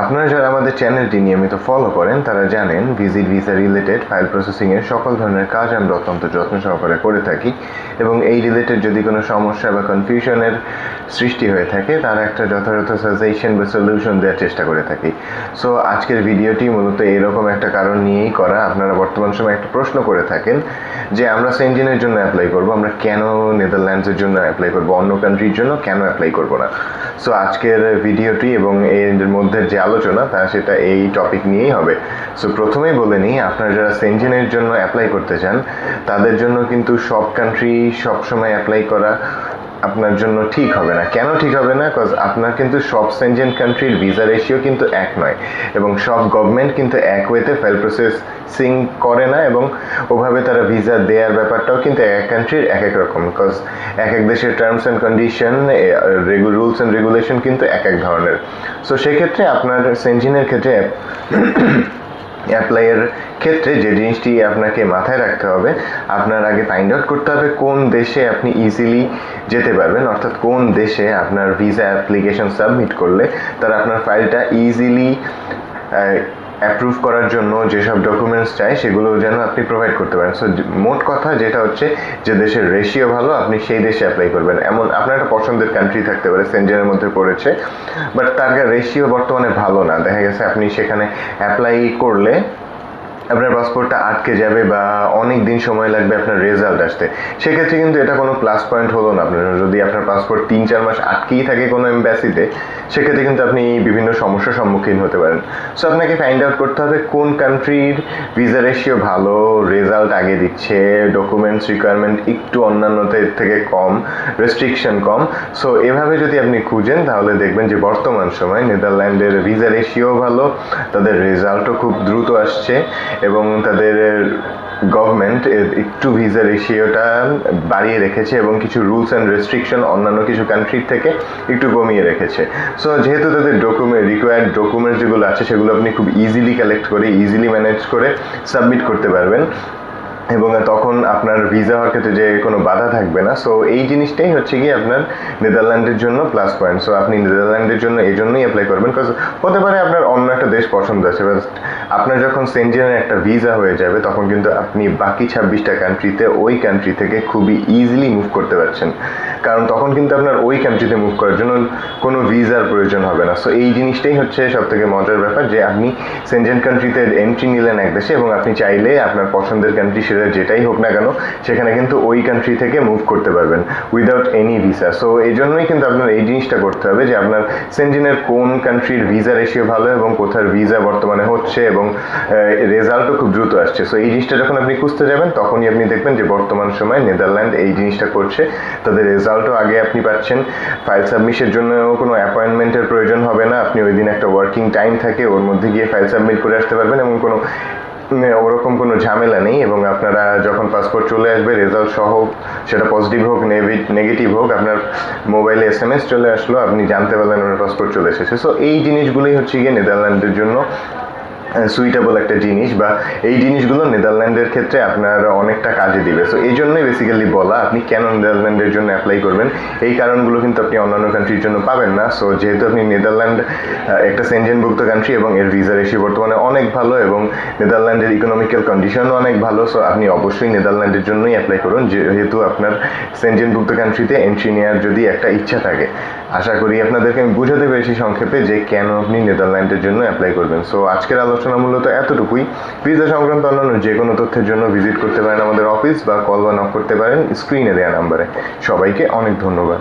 আপনারা যারা আমাদের চ্যানেলটি নিয়মিত ফলো করেন, তারা জানেন ভিজিট ভিসা রিলেটেড ফাইল প্রসেসিংয়ের সকল ধরনের কাজ আমরা অত্যন্ত যত্ন সহকারে করে থাকি এবং এই রিলেটেড যদি কোনো সমস্যা বা কনফিউশনের সৃষ্টি হয়ে থাকে, তার একটা যথাযথ সাজেশন বা সলিউশন দেওয়ার চেষ্টা করে থাকি। সো আজকের ভিডিওটি মূলত এরকম একটা কারণ নিয়েই করা। আপনারা বর্তমান সময়ে একটা প্রশ্ন করে থাকেন যে, আমরা সেঞ্জিনের জন্য অ্যাপ্লাই করব, আমরা কেন নেদারল্যান্ডসের জন্য অ্যাপ্লাই করব, অন্য কান্ট্রির জন্য কেন অ্যাপ্লাই করব না? সো আজকের ভিডিওটি এবং এর মধ্যে যে আলোচনা, তা সেটা এই টপিক নিয়েই হবে। সো প্রথমেই বলে নিই, আপনারা যারা সেঞ্জিনের জন্য অ্যাপ্লাই করতে চান, তাদের জন্য কিন্তু সব কান্ট্রি সবসময় অ্যাপ্লাই করা আপনার জন্য ঠিক হবে না। কেন ঠিক হবে না? কজ আপনার কিন্তু সব সেনজেন কান্ট্রির ভিসা রেশিও কিন্তু এক নয়। এবং সব গভর্নমেন্ট কিন্তু এক ওয়েতে ফাইল প্রসেসিং করে না এবং ওভাবে তারা ভিসা দেওয়ার ব্যাপারটাও কিন্তু এক এক কান্ট্রির এক এক রকম। বিকজ এক এক দেশের terms and condition rules and regulation কিন্তু এক এক ধরনের। সো সেক্ষেত্রে আপনার সেনজিনের ক্ষেত্রে অ্যাপ্লাইয়ের ক্ষেত্রে যে জিনিসটি আপনাকে মাথায় রাখতে হবে, আপনার আগে ফাইন্ড আউট করতে হবে কোন দেশে আপনি ইজিলি যেতে পারবেন, অর্থাৎ কোন দেশে আপনার ভিসা অ্যাপ্লিকেশন সাবমিট করলে তারা আপনার ফাইলটা ইজিলি অ্যাপ্রুভ করার জন্য যেসব ডকুমেন্টস চাই, সেগুলো যেন আপনি প্রোভাইড করতে পারেন। সো মোট কথা যেটা হচ্ছে যে, দেশের রেশিও ভালো, আপনি সেই দেশে অ্যাপ্লাই করবেন। এমন আপনার একটা পছন্দের কান্ট্রি থাকতে পারে সেন্টারের মধ্যে পড়েছে। বাট তার রেশিও বর্তমানে ভালো না। দেখা গেছে আপনি সেখানে অ্যাপ্লাই করলে আপনার পাসপোর্টটা আটকে যাবে বা অনেক দিন সময় লাগবে আপনার রেজাল্ট আসতে। সেক্ষেত্রে কিন্তু এটা কোনো প্লাস পয়েন্ট হলো না আপনার। যদি আপনার পাসপোর্ট তিন, চার মাস আটকেই থাকে কোনো এম্বাসিতে সেক্ষেত্রে কিন্তু আপনি বিভিন্ন সমস্যার সম্মুখীন হতে পারেন। সো আপনাকে ফাইন্ড আউট করতে হবে কোন কান্ট্রির ভিসা রেশিও ভালো রেজাল্ট আগে দিচ্ছে ডকুমেন্টস রিকোয়ারমেন্ট একটু অন্যান্যদের থেকে কম রেস্ট্রিকশন কম। সো এভাবে যদি আপনি খুঁজেন, তাহলে দেখবেন যে বর্তমান সময় নেদারল্যান্ডের ভিসা রেশিও ভালো, তাদের রেজাল্টও খুব দ্রুত আসছে। এবং তাদের গভর্নমেন্ট একটু ভিসা রেশিওটা বাড়িয়ে রেখেছে এবং কিছু রুলস অ্যান্ড রেস্ট্রিকশন অন্যান্য কিছু কান্ট্রির থেকে একটু কমিয়ে রেখেছে। সো যেহেতু তাদের ডকুমেন্ট রিকোয়ার্ড ডকুমেন্টস যেগুলো আছে, সেগুলো আপনি খুব ইজিলি কালেক্ট করে ইজিলি ম্যানেজ করে সাবমিট করতে পারবেন। এবং তখন আপনার ভিসা হওয়ার ক্ষেত্রে যে কোনো বাধা থাকবে না। সো এই জিনিসটাই হচ্ছে কি আপনার নেদারল্যান্ডের জন্য প্লাস পয়েন্ট সো আপনি নেদারল্যান্ডের জন্য এই জন্যই অ্যাপ্লাই করবেন বিকজ হতে পারে আপনার অন্য একটা দেশ পছন্দ আছে আপনার যখন সেন্জেনের একটা ভিসা হয়ে যাবে, তখন কিন্তু আপনি বাকি ছাব্বিশটা কান্ট্রিতে ওই কান্ট্রি থেকে খুবই ইজিলি মুভ করতে পারছেন। কারণ তখন কিন্তু আপনার ওই কান্ট্রিতে মুভ করার জন্য কোনো ভিসার প্রয়োজন হবে না। সো এই জিনিসটাই হচ্ছে সব থেকে মজার ব্যাপার যে আপনি সেনজেন কান্ট্রিতে এন্ট্রি নিলেন এক দেশে এবং আপনি চাইলে আপনার পছন্দের কান্ট্রি সেটা যেটাই হোক না কেন, সেখানে কিন্তু ওই কান্ট্রি থেকে মুভ করতে পারবেন উইদাউট এনি ভিসা সো এই জন্যই কিন্তু আপনার এই জিনিসটা করতে হবে যে আপনার সেনজেনের কোন কান্ট্রির ভিসা রেশিও ভালো এবং কোথার ভিসা বর্তমানে হচ্ছে এবং রেজাল্টও খুব দ্রুত আসছে। সো এই জিনিসটা যখন আপনি খুঁজতে যাবেন, তখনই আপনি দেখবেন যে বর্তমান সময় নেদারল্যান্ড এই জিনিসটা করছে। তাদের রেজাল্টও আগে আপনি পাচ্ছেন। ফাইল সাবমিশের জন্য কোনো অ্যাপয়েন্টমেন্টের প্রয়োজন হবে না। আপনি ওই দিন একটা ওয়ার্কিং টাইম থাকে, ওর মধ্যে গিয়ে ফাইল সাবমিট করে আসতে পারবেন এবং কোনো ওরকম কোনো ঝামেলা নেই এবং আপনারা যখন পাসপোর্ট চলে আসবে রেজাল্ট সহ সেটা পজিটিভ হোক নেগেটিভ হোক, আপনার মোবাইলে এস এম এস চলে আসলো, আপনি জানতে পারলেন ওনার পাসপোর্ট চলে এসেছে। সো এই জিনিসগুলোই হচ্ছে গিয়ে নেদারল্যান্ডের জন্য সুইটেবল একটা জিনিস বা এই জিনিসগুলো নেদারল্যান্ডের ক্ষেত্রে আপনার অনেকটা কাজে দিবে। সো এই জন্যই বেসিক্যালি বলা, আপনি কেন নেদারল্যান্ডের জন্য অ্যাপ্লাই করবেন? এই কারণগুলো কিন্তু আপনি অন্যান্য কান্ট্রির জন্য পাবেন না। সো যেহেতু আপনি নেদারল্যান্ড একটা সেনজেনভুক্ত কান্ট্রি এবং এর ভিসা রেশি বর্তমানে অনেক ভালো এবং নেদারল্যান্ডের ইকোনমিক্যাল কন্ডিশনও অনেক ভালো সো আপনি অবশ্যই নেদারল্যান্ডের জন্যই অ্যাপ্লাই করুন। যেহেতু আপনার সেনজেনভুক্ত কান্ট্রিতে এন্ট্রি নেওয়ার যদি একটা ইচ্ছা থাকে। আশা করি আপনাদেরকে আমি বুঝাতে পেরেছি সংক্ষেপে যে কেন আপনি নেদারল্যান্ডের জন্য অ্যাপ্লাই করবেন। সো আজকের আলোচনা মূলত এতটুকুই। ভিসা সংক্রান্ত অন্যান্য যে কোনো তথ্যের জন্য ভিজিট করতে পারেন আমাদের অফিস বা কল বা নক করতে পারেন স্ক্রিনে দেওয়া নাম্বারে সবাইকে অনেক ধন্যবাদ।